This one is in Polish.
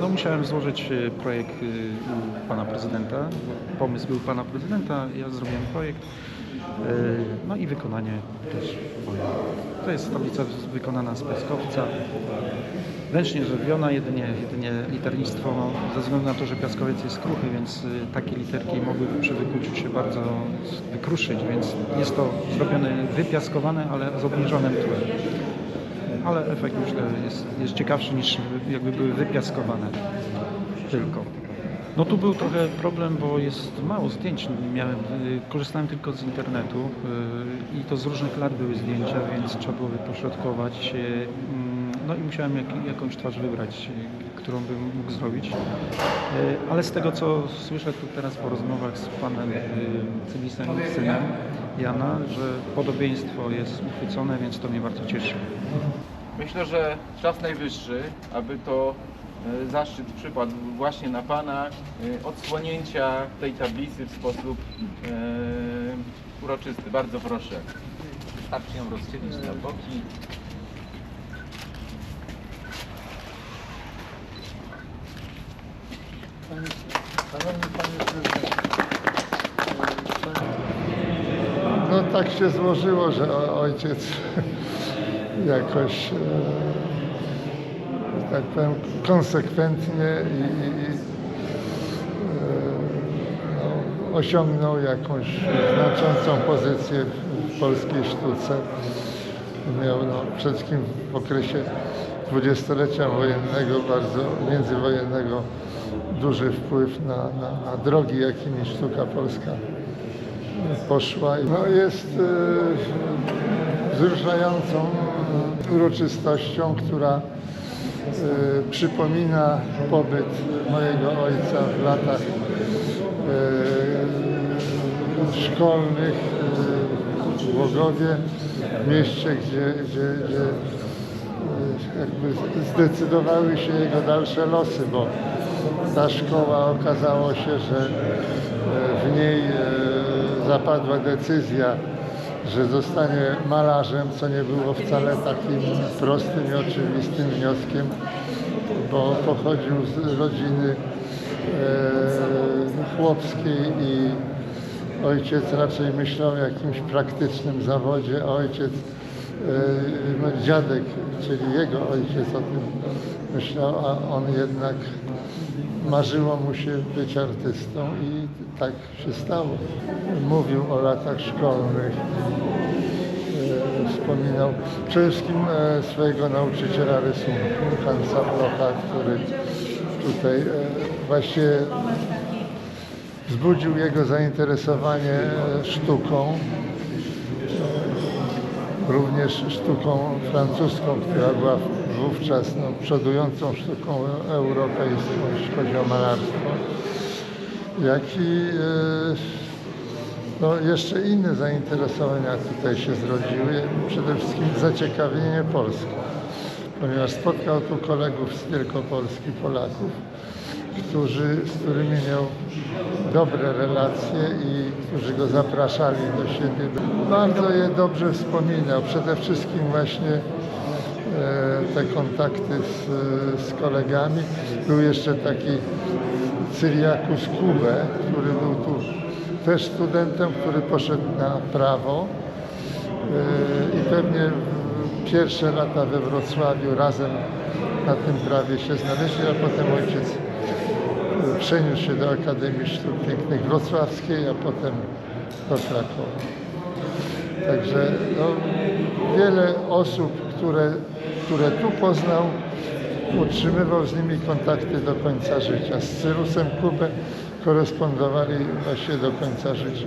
No, musiałem złożyć e, projekt e, u pana prezydenta. Pomysł był pana prezydenta, ja zrobiłem projekt. E, No i wykonanie też moje. To jest tablica wykonana z piaskowca. Ręcznie zrobiona, jedynie, jedynie liternictwo, no, ze względu na to, że piaskowiec jest kruchy, więc takie literki mogłyby przy się bardzo wykruszyć, więc jest to zrobione wypiaskowane, ale z obniżonym tłem. Ale efekt myślę jest, jest ciekawszy niż jakby były wypiaskowane tylko. No tu był trochę problem, bo jest mało zdjęć. Miałem, y, korzystałem tylko z internetu y, i to z różnych lat były zdjęcia, więc trzeba było wypośrodkować. mm, No i musiałem jak, jakąś twarz wybrać, którą bym mógł zrobić. Ale z tego co słyszę tu teraz po rozmowach z panem Cybisem, synem Jana, że podobieństwo jest uchwycone, więc to mnie bardzo cieszy. Myślę, że czas najwyższy, aby to e, zaszczyt przypadł właśnie na Pana e, odsłonięcia tej tablicy w sposób e, uroczysty. Bardzo proszę. Wystarczy ją rozdzielić na boki. Szanowny Panie Prezydencie, no tak się złożyło, że ojciec jakoś, e, tak powiem, konsekwentnie i, i, e, no, osiągnął jakąś znaczącą pozycję w, polskiej sztuce. Miał no, przede wszystkim w okresie dwudziestolecia wojennego, bardzo międzywojennego, duży wpływ na, na, na drogi, jakimi sztuka polska poszła. No, jest e, wzruszającą uroczystością, która e, przypomina pobyt mojego ojca w latach e, szkolnych e, w Łogowie, w mieście, gdzie, gdzie, gdzie zdecydowały się jego dalsze losy, bo ta szkoła okazało się, że w niej zapadła decyzja, że zostanie malarzem, co nie było wcale takim prostym i oczywistym wnioskiem, bo pochodził z rodziny e, chłopskiej i ojciec raczej myślał o jakimś praktycznym zawodzie, a ojciec, e, no, dziadek, czyli jego ojciec o tym myślał, a on jednak marzyło mu się być artystą i tak się stało. Mówił o latach szkolnych, e, wspominał przede wszystkim e, swojego nauczyciela rysunku, Hansa Blocha, który tutaj e, właśnie wzbudził jego zainteresowanie sztuką, również sztuką francuską, która była wówczas no, przodującą sztuką europejską, jeśli chodzi o malarstwo, jak i e, no, jeszcze inne zainteresowania tutaj się zrodziły, przede wszystkim zaciekawienie Polską, ponieważ spotkał tu kolegów z Wielkopolski, Polaków, którzy, z którymi miał dobre relacje i którzy go zapraszali do siebie. Bardzo je dobrze wspominał, przede wszystkim właśnie e, te kontakty z, z kolegami. Był jeszcze taki Cyriakus Kubę, który był tu też studentem, który poszedł na prawo e, i pewnie pierwsze lata we Wrocławiu razem na tym prawie się znaleźli, a potem ojciec przeniósł się do Akademii Sztuk Pięknych Wrocławskiej, a potem do Krakowa. Także no, wiele osób, które, które tu poznał, utrzymywał z nimi kontakty do końca życia. Z Cyrusem Kubę korespondowali właśnie do końca życia.